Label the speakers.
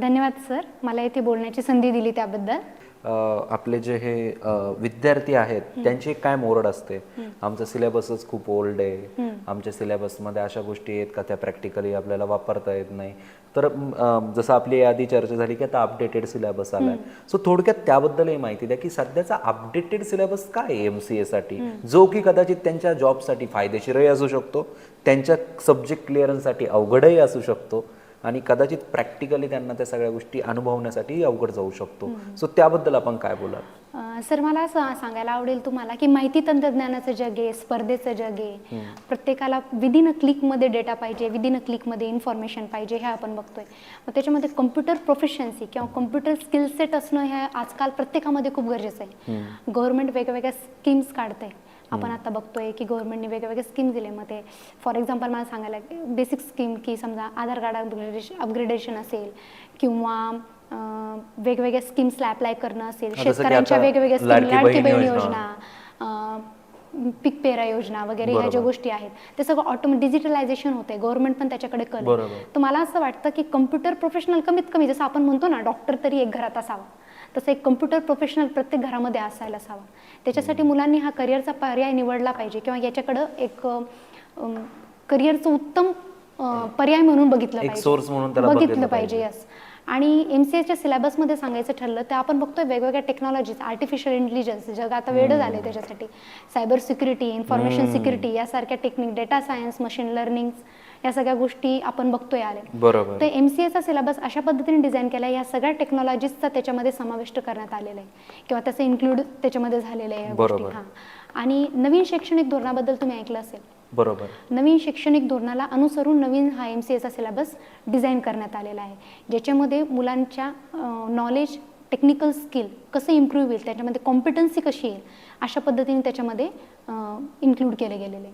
Speaker 1: धन्यवाद सर. मला इथे बोलण्याची संधी दिली त्याबद्दल.
Speaker 2: आपले जे हे विद्यार्थी आहेत त्यांची काय मोरड असते. आमचं सिलेबसच खूप ओल्ड आहे. आमच्या सिलेबसमध्ये अशा गोष्टी आहेत का त्या प्रॅक्टिकली आपल्याला वापरता येत नाही. तर जसं आपली आधी चर्चा झाली की आता अपडेटेड सिलेबस आलाय. सो थोडक्यात त्याबद्दलही माहिती द्या की सध्याचा अपडेटेड सिलेबस काय एम सी साठी? जो की कदाचित त्यांच्या जॉबसाठी फायदेशीरही असू शकतो त्यांच्या सब्जेक्ट क्लिअरन्ससाठी अवघडही असू शकतो. आणि कदाचित प्रॅक्टिकली त्यांना त्या सगळ्या गोष्टी अनुभवण्यासाठी अवघड जाऊ शकतो. सो त्याबद्दल आपण काय बोलाल?
Speaker 1: सर मला असं सांगायला आवडेल तुम्हाला की माहिती तंत्रज्ञानाचं जग आहे स्पर्धेचं जग आहे. प्रत्येकाला विदिन अ क्लिकमध्ये डेटा पाहिजे विदिन अ क्लिकमध्ये इन्फॉर्मेशन पाहिजे हे आपण बघतोय. मग त्याच्यामध्ये कम्प्युटर प्रोफेशन्सी किंवा कम्प्युटर स्किल सेट असणं हे आजकाल प्रत्येकामध्ये खूप गरजेचं आहे. गव्हर्नमेंट वेगवेगळ्या स्कीम्स काढते आपण आता बघतोय की गव्हर्नमेंटने वेगवेगळे स्कीम दिले मग ते फॉर एक्झाम्पल मला सांगायला बेसिक स्कीम की समजा आधार कार्ड अपग्रेडेशन अपग्रेडेशन असेल किंवा वेगवेगळ्या स्कीम्सला अप्लाय करणं असेल शेतकऱ्यांच्या वेगवेगळ्या स्कीम
Speaker 2: लाडकी बहीण योजना.
Speaker 1: पीक पेरा योजना वगैरे ह्या ज्या. गोष्टी आहेत ते सगळं ऑटोमॅटिक डिजिटलायझेशन होते गव्हर्नमेंट पण त्याच्याकडे
Speaker 2: बरोबर.
Speaker 1: तर मला असं वाटतं की कम्प्युटर प्रोफेशनल कमीत कमी जसं आपण म्हणतो ना डॉक्टर तरी एक घरात असावा तसं एक कम्प्युटर प्रोफेशनल प्रत्येक घरामध्ये असायला असावा त्याच्यासाठी मुलांनी हा करिअरचा पर्याय निवडला पाहिजे किंवा याच्याकडं एक करिअरचं उत्तम पर्याय म्हणून बघितलं
Speaker 2: एक
Speaker 1: पाहिजे.
Speaker 2: बघितलं
Speaker 1: पाहिजे. यस आणि एम सी एच्या सिलेबसमध्ये सांगायचं ठरलं तर आपण बघतोय वेगवेगळ्या टेक्नॉलॉजीज आर्टिफिशियल इंटेलिजन्स जग आता वेळ झाले त्याच्यासाठी. सायबर सिक्युरिटी इन्फॉर्मेशन सिक्युरिटी यासारख्या technique data science machine learning या सगळ्या गोष्टी आपण बघतोय आले
Speaker 2: बरोबर.
Speaker 1: तर एम सी एचा सिलेबस अशा पद्धतीने डिझाईन केला या सगळ्या टेक्नॉलॉजीजचा त्याच्यामध्ये समाविष्ट करण्यात आलेला आहे. किंवा त्याचं इन्क्लूड त्याच्यामध्ये झालेलं आहे. हां. आणि नवीन शैक्षणिक धोरणाबद्दल तुम्ही ऐकलं असेल.
Speaker 2: बरोबर.
Speaker 1: नवीन शैक्षणिक धोरणाला अनुसरून नवीन हा एम सी एचा सिलेबस डिझाईन करण्यात आलेला आहे. ज्याच्यामध्ये मुलांच्या नॉलेज टेक्निकल स्किल कसं इम्प्रूव्ह होईल त्याच्यामध्ये कॉम्पिटन्सी कशी येईल अशा पद्धतीने त्याच्यामध्ये इन्क्लूड केले गेलेले. आहे